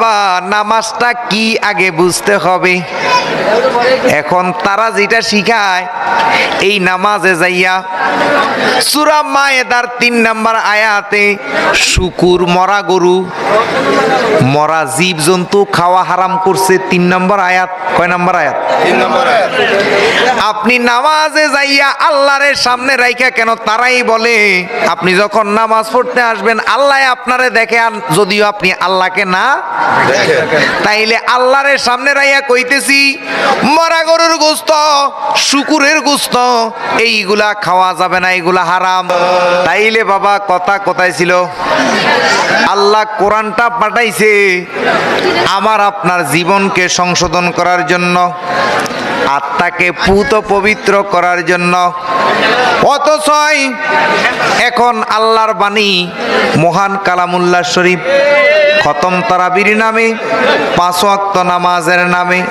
বা নামাজটা কি আগে বুঝতে হবে? এখন তারা যেটা শিখায় এই নামাজে যাইয়া সুরা মায়েদার তিন নাম্বার আয়াতে শুকুর মরা গরু মরা জীব জন্তু খাওয়া হারাম করছে তিন নম্বর আয়াত। কয় নম্বর আয়াত? আপনি নামাজে যাইয়া আল্লাহরের সামনে রাইখা কেন? তারাই বলে আপনি যখন নামাজ পড়তে আসবেন আল্লাহ আপনারে দেখে যদিও আপনি আল্লাহকে না তাইলে আল্লাহরের সামনে রাইয়া কইতেছি, মরা গরুর গোস্ত, শুকুরের গোস্ত, এইগুলা খাওয়া যাবে না, এইগুলা হারাম। তাইলে বাবা, কথা কোথায় ছিল? আল্লাহ কোরআনটা পাঠাইছে আমার আপনার জীবনকে সংশোধন করার জন্য। আত্মাকে পুত পবিত্র করার জন্য। অথচয় এখন আল্লাহর বাণী মহান কালামুল্লাহ শরীফ খতম তারাবির নামে পাঁচ ওয়াক্ত নামাজের নামে।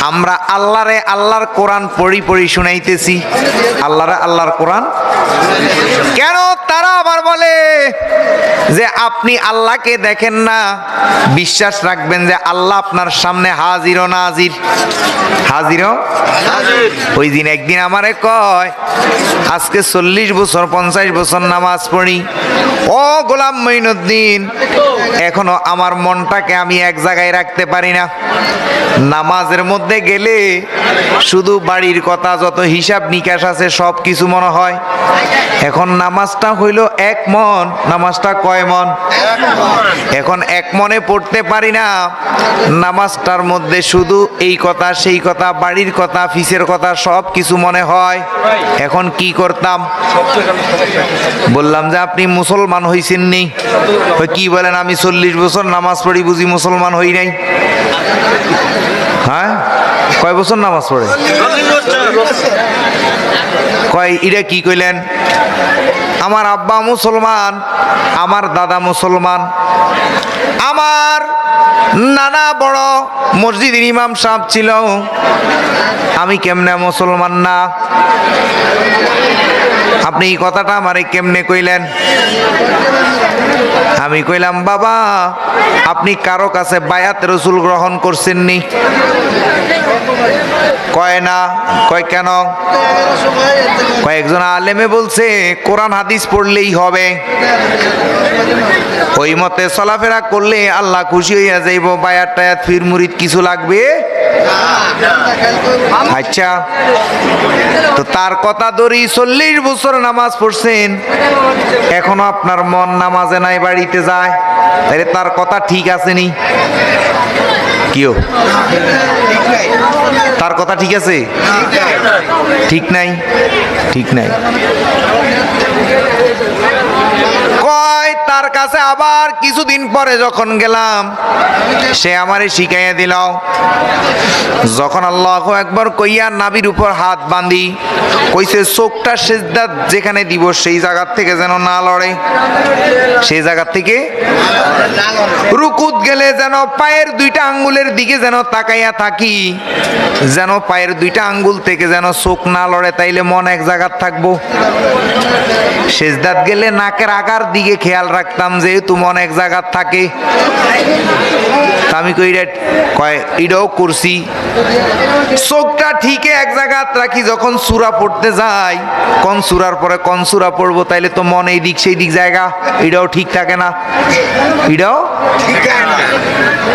আমরা আল্লাহরে আল্লাহর কোরআন পড়ি পড়ি শুনাইতেছি। আল্লাহরে আল্লাহর কোরআন। কেন তারা আবার বলে যে আপনি আল্লাহকে দেখেন না বিশ্বাস রাখবেন যে আল্লাহ আপনার সামনে হাজির ও নাজির হাজির। ও ওই দিন একদিন আমারে কয় আজকে চল্লিশ বছর পঞ্চাশ বছর নামাজ পড়ি। ও গোলাম মঈনুদ্দিন এখনও আমার মনটাকে আমি এক জায়গায় রাখতে পারি না। নামাজের মধ্যে গেলে শুধু বাড়ির কথা যত হিসাব নিকাশ আছে সব কিছু মনে হয়। এখন নামাজটা হইল এক মন নামাজটা কয় মন? এখন এক মনে পড়তে পারি না। নামাজটার মধ্যে শুধু এই কথা সেই কথা বাড়ির কথা ফিসের কথা সব কিছু মনে হয়। এখন কি করতাম? বললাম যে আপনি মুসলমান হইছেন নি? কি বলেন? আমি চল্লিশ বছর নামাজ পড়ি বুঝি মুসলমান হই নাই। হ্যাঁ? কয় বছর নামাজ পড়ে? কয় ইরা কি কইলেন? আমার আব্বা মুসলমান আমার দাদা মুসলমান আমার নানা বড় মসজিদের ইমাম সাহেব ছিল। আমি কেমনে মুসলমান না? আপনি এই কথাটা আমারে কেমনে কইলেন? আমি কইলাম, বাবা, আপনি কারও কাছে বায়াত রসুল গ্রহণ করছেননি? কয় না, কয় কেন? কয়েকজন আলেমে বলছে, কোরআন হাদিস পড়লেই হবে। ওই মতে চলাফেরা করলে আল্লাহ খুশি হইয়া যাইব, বায়াত টায়াত ফির মুরিদ কিছু লাগবে? আচ্ছা তো তার কথা ধরি চল্লিশ বছর নামাজ পড়ছেন, এখনও আপনার মন নামাজে নাই, বাড়িতে যায়, তাহলে তার কথা ঠিক আছে নি? কিও? তার কথা ঠিক আছে? ঠিক নাই? ঠিক নাই। তার কাছে আবার কিছুদিন পরে যখন গেলাম, সে আমারে শিখাইয়া দিল। যখন আল্লাহ একবার কইয়া নাবির উপর হাত বাঁধি, কইছে, চোখটা সেজদাত যেখানে দিব, সেই জায়গার থেকে যেন না লড়ে। সেই জায়গার থেকে রুকুত গেলে যেন পায়ের দুইটা আঙ্গুলের দিকে যেন তাকাইয়া থাকি। যেন পায়ের দুইটা আঙ্গুল থেকে যেন চোখ না লড়ে, তাইলে মন এক জায়গার থাকব। সেজদাত গেলে নাকের আগার দিকে খেয়াল রাখতাম, যেহেতু মন এক জায়গার থাকে। আমি কই কয় এটাও করছি। চোখটা ঠিকই এক জায়গাত রাখি, যখন সুরা পড়তে যাই। কোন সুরার পরে কোন সুরা পড়ব, তাইলে তো মন এই দিক সেই দিক জায়গা। এটাও ঠিক থাকে না। এটাও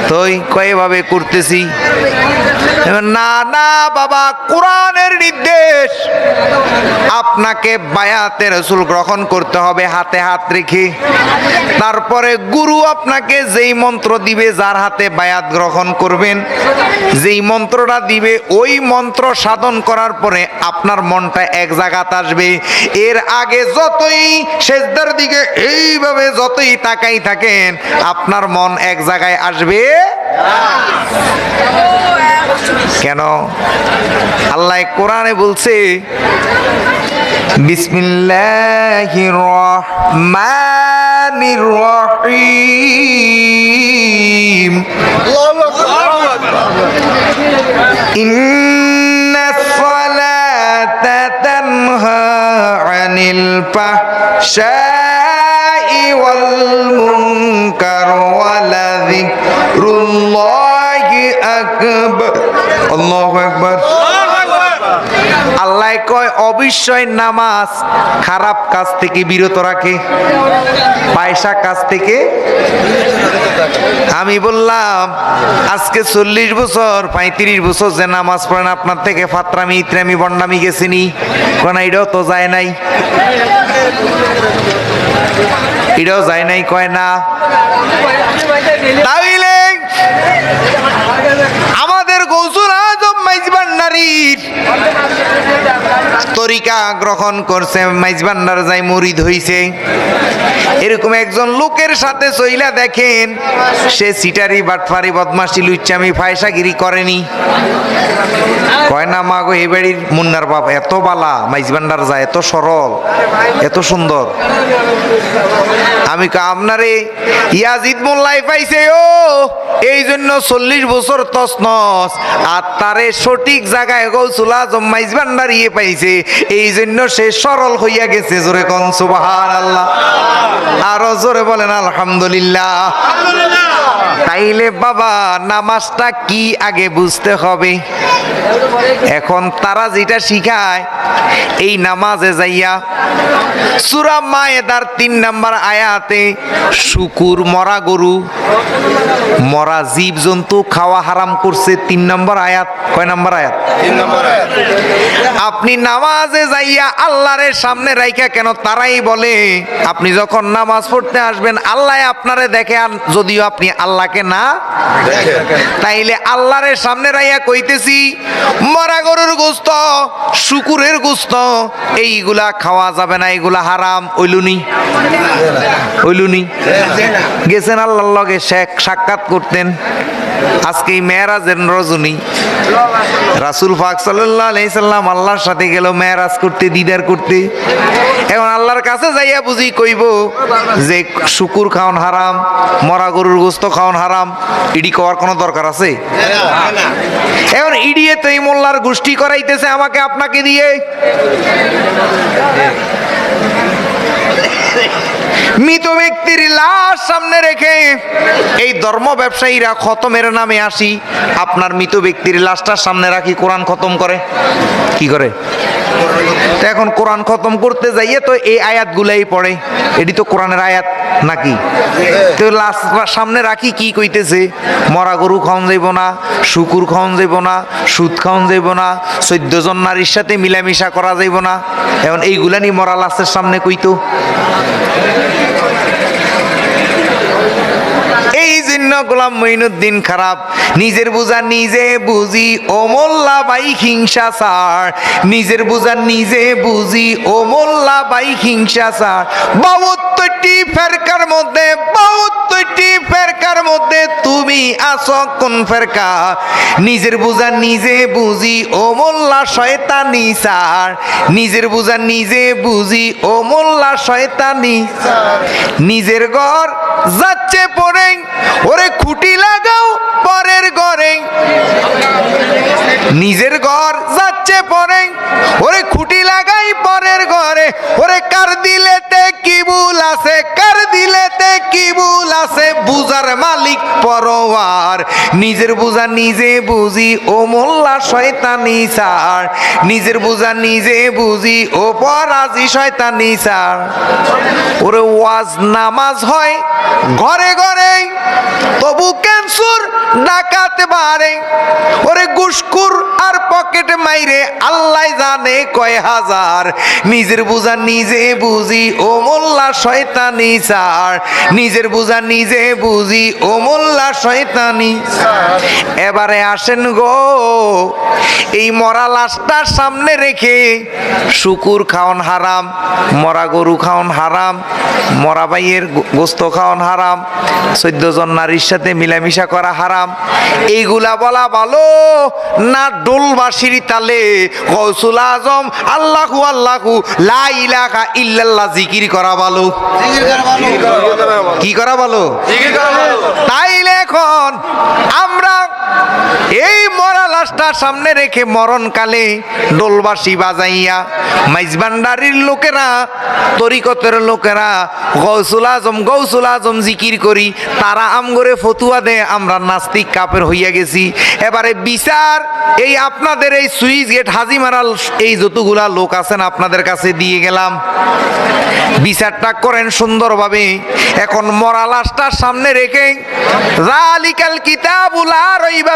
তো কয়েভাবে করতেছি। না না, বাবা, কোরআনের নির্দেশ। আপনাকে বায়াতে রসুল গ্রহণ করতে হবে, হাতে হাত রেখে। তারপরে গুরু আপনাকে যেই মন্ত্র দিবে, যার হাতে বায়াত গ্রহণ করবেন, যেই মন্ত্রটা দিবে, ওই মন্ত্র সাধন করার পরে আপনার মনটা এক জায়গাত আসবে। এর আগে যতই সেজদার দিকে এইভাবে যতই তাকাই থাকেন, আপনার মন এক জায়গায় আসবে কেন আল্লাহ কোরআনে বলছে বিসমিল্লাহির রহমানির রহিম إن الصلاة تنهى عن الفحشاء والمنكر ولذكر আল্লাহু কয়, অবশ্যই নামাজ খারাপ কাজ থেকে বিরত রাখে, পয়সা কাজ থেকে আমি বললাম, আজকে চল্লিশ বছর, পঁয়ত্রিশ বছর যে নামাজ পড়েন, আপনার থেকে ফাতরামি, ইত্রামি, বন্ডামি গেছিনি? কোন এটাও তো যায় নাই। এটাও যায় নাই, কয় না। আমাদের গৌসুল আজম মাইজবান নারীর। তরিকা গ্রহণ করছে মাইজবান্ডার যাই মরিদ হইছে। এরকম একজন লোকের সাথে চইলা দেখেন, সে সিটারি, বাটফারি বদমাসি লুচ্চামি, ফায়সাগিরি করেনি। কয় না, মা গো, এই বাড়ির মুন্নার বাপ এত বালা মাইজবান্ডার যায় এত সরল, এত সুন্দর। আমি আপনারে ইয়াজিদ মোল্লাই পাইছে ও, এই জন্য চল্লিশ বছর তসনস আর তারে সঠিক জায়গায় গৌসুলা জম্মাইজ ভান্ডার ইয়ে পাইছে। এই জন্য সে সরল হইয়া গেছে, জোরে কন সুবাহান আল্লাহ আরও জোরে বলেন, আলহামদুলিল্লাহ। তাইলে বাবা, নামাজটা কি আগে বুঝতে হবে? এখন তারা যেটা শিখায়, এই নামাজে যাইয়া সুরা মায়েদার তিন নাম্বার আয়াতে, শুকুর মরা গরু, মরা জীব জন্তু খাওয়া হারাম করছে। তিন নম্বর আয়াত, কয় নম্বর আয়াত। আপনি নামাজে যাইয়া আল্লাহরে সামনে রাইখা কেন তারাই বলে? আপনি যখন নামাজ পড়তে আসবেন, আল্লাহ আপনারে দেখে, আর যদিও আপনি আল্লাহকে না তাইলে আল্লাহরে সামনে রাইয়া কইতেছি, মরা গরুর গোস্ত, শুকুরের গোস্ত, এইগুলা খাওয়া যাবে না, এইগুলা হারাম। ওইলুনি? ওইলুনি? গেছেন আল্লাহর লগে শেখ সাক্ষাৎ করতেন। আজকে এই মেয়েরাজের রজনী। রাসুল ফাক সাল্লাহ আলাইসাল্লাম আল্লাহর সাথে গেল মেয়েরাজ করতে, দিদার করতে। এখন আল্লাহর কাছে যাইয়া বুঝি কইব যে শুকুর খাওন হারাম, মরা গরুর গোস্ত খাওন হারাম, ইডি করার কোনো দরকার আছে? এখন ইডিয়ে তো এই মোল্লার গোষ্ঠী করাইতেছে আমাকে আপনাকে দিয়ে। মৃত ব্যক্তির লাশ সামনে রেখে এই ধর্ম ব্যবসায়ীরা খতমের নামে আসি। আপনার মৃত ব্যক্তির লাশটা সামনে রাখি, কোরআন খতম করে। কি করে? তো এখন কোরআন খতম করতে যাইয়ে তো এই আয়াতগুলাই পড়ে। এটি তো কোরআনের আয়াত নাকি? তো লাশ সামনে রাখি কি কইতেছে? মরা গরু খাওয়ান যাইব না, শুকুর খাওয়ান যাইব না, সুদ খাওয়ান যাইব না, চোদ্দ জন নারীর সাথে মিলামিশা করা যাইব না। এখন এইগুলা নিয়ে মরা লাশের সামনে কইতো। এই জন্য গোলাম মঈনুদ্দিন খারাপ। নিজের বুঝা নিজে বুঝি, ও মোল্লা বাই হিংসা সার। নিজের বুঝা নিজে বুঝি, ও মোল্লা বাই হিংসা সার। বাউত্তরটি ফেরকার মধ্যে বাউত্তরটি ফেরকার মধ্যে তুমি আসো কোন ফেরকা? নিজের বুঝা নিজে বুঝি, ও মোল্লা শয়তানি সার নিজের বুঝা নিজে বুঝি, ও মোল্লা শয়তানি নিজের ঘর যাচ্ছে পড়ে ওরে খুঁটি লাগাও পরের ঘরে। নিজের ঘর যাচ্ছে পরে ওরে খুঁটি লাগাই পরের ঘরে। ওরে কার দিলেতে কি ভুল মালিক, পরোয়ার। নিজের বুঝা নিজে বুঝি, ও মোল্লা শয়তানি সার নিজের বুঝা নিজে বুঝি, ও পরাজি শয়তানি সার ওরে ওয়াজ নামাজ হয়, ঘরে ঘরে তবু ক্যান্সার ডাকাতে পারে ওরে গুসকুর আর পকেট মাইরে, আল্লাহ জানে কয় হাজার। নিজের বুঝা নিজে বুঝি, ও মোল্লা শয়তানি সার নিজের বুঝা নিজে বুঝি, ও মোল্লা শয়তানি এবারে আসেন গো, এই মরা লাশটার সামনে রেখে শুকুর খাওন হারাম, মরা গরু খাওন হারাম, মরা বাইয়ের গোস্ত খাওন হারাম, চোদ্দ জন নারীর সাথে মিলামিশা করা হারাম। এইগুলা বলা ভালো না ডোলবাসির তালে গৌসুল আজম আল্লাহু আল্লাহু লা ইলাহা ইল্লাল্লাহ জিকির করা ভালো। কি করা ভালো। তাইলে এখন আমরা এই মরা লাশটা সামনে রেখে মরণকালে ডোলবাসি বাজাইয়া মাইজবান্ডারির লোকেরা, তরিকতের লোকেরা, গৌসুল আজম গৌসুল আজম জিকির করি, তারা আমগরে ফতুয়া দেয়, আমরা নাস্তিক কাপের হইয়া গেছি। এবারে বিচার, এই আপনাদের এই সুইচ গেট হাজিমারাল এই যতগুলা লোক আছেন আপনাদের কাছে দিয়ে গেলাম। বিচারটা করেন সুন্দরভাবে। এখন মরা লাশটার সামনে রেখে, জালিকাল কিতাবুল রইবা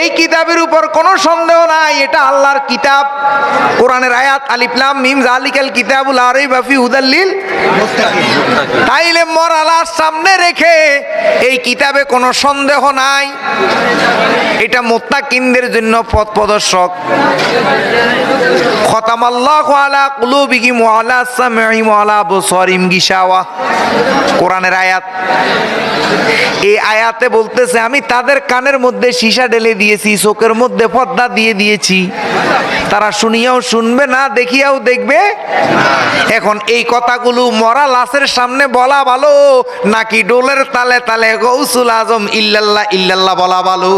এই কিতাবের উপর কোনো সন্দেহ নাই, এটা আল্লাহর কিতাব। কোরআনের আয়াত কিতাবুল আর রইবা ফি হুদাল্লিল তাইলে সামনে রেখে এই কিতাবে কোনো সন্দেহ নাই। এটা মোত্তাকিনদের জন্য পথ প্রদর্শক। কোরআনের আয়াত। এই আয়াতে বলতেছে, আমি তাদের কানের মধ্যে সীসা ঢেলে দিয়েছি, চোখের মধ্যে পর্দা দিয়ে দিয়েছি। তারা শুনিয়াও শুনবে না, দেখিয়াও দেখবে এখন এই কথাগুলো মরা লাশের সামনে বলা ভালো, নাকি ডোলের তালে তালে গৌসুল আজম ইল্লাল্লাহ ইল্লাল্লাহ বলা ভালো?